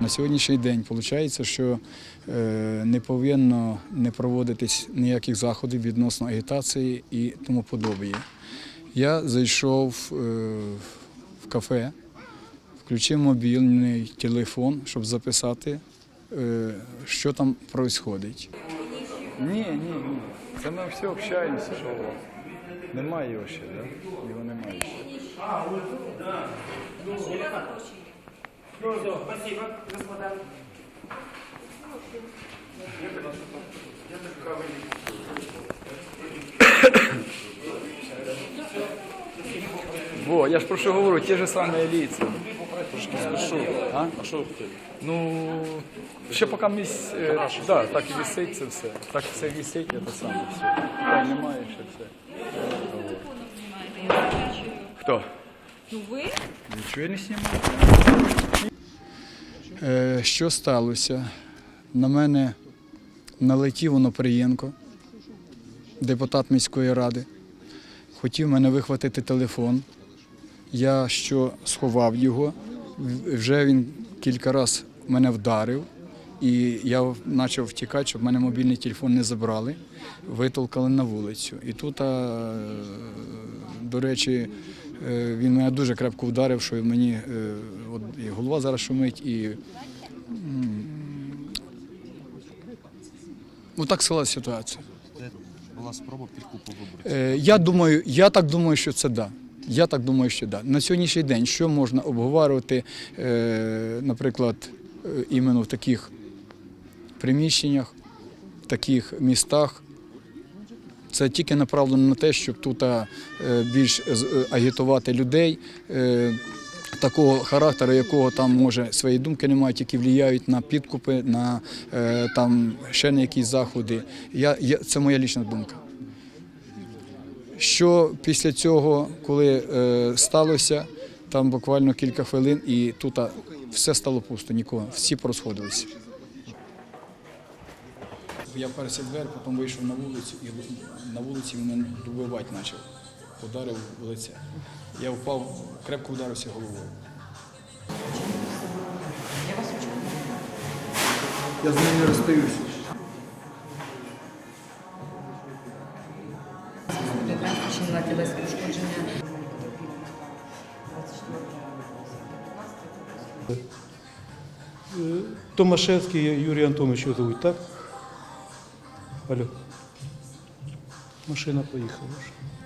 На сьогоднішній день виходить, що е, не повинно не проводитись ніяких заходів відносно агітації і тому подобає. Я зайшов е, в кафе, включив мобільний телефон, щоб записати, е, що там відбувається. Ні, ні, ні. Це ми всі общаємося. Немає його ще, так? Його немає ще. Все, спасибо, господа. Во, я ж про що говорю, ті ж самі лица. А? А що? Ну, ще поки місць, е, да, так і висить це все. Так все висить, це саме все. Так, немає ще все. Хто? Ну ви? Нічого не знімаю. Е, що сталося? На мене налетів Оноприєнко, депутат міської ради. Хотів мене вихватити телефон. Я що сховав його, вже він кілька разів мене вдарив, і я почав втікати, щоб мене мобільний телефон не забрали, витолкали на вулицю. І тут, до речі, він мене дуже крепко вдарив, що мені е, от, і голова зараз шумить, і м, отак склалася ситуація. Це була спроба підкупу виборців. Е, Я думаю, я так думаю, що це да. Я так думаю, що да. На сьогоднішній день що можна обговорювати, е, наприклад, е, іменно в таких приміщеннях, в таких містах. Це тільки направлено на те, щоб тут е, більш з- е, агітувати людей. е, Такого характеру, якого там може свої думки не мають, які впливають на підкупи, на е, там ще на якісь заходи. Я, я, це моя лічна думка. Що після цього, коли е, сталося, там буквально кілька хвилин, і тут все стало пусто, нікого, всі порозходилися. Я пересів двері, потім вийшов на вулицю, і на вулиці він мене добивати почав. Ударив в лице. Я впав, крепко вдарився головою. Я з ним не розстаюся. Тілесні ушкодження. Томашевський Юрій Антонович його зовуть, так? Алло. Машина поїхала вже.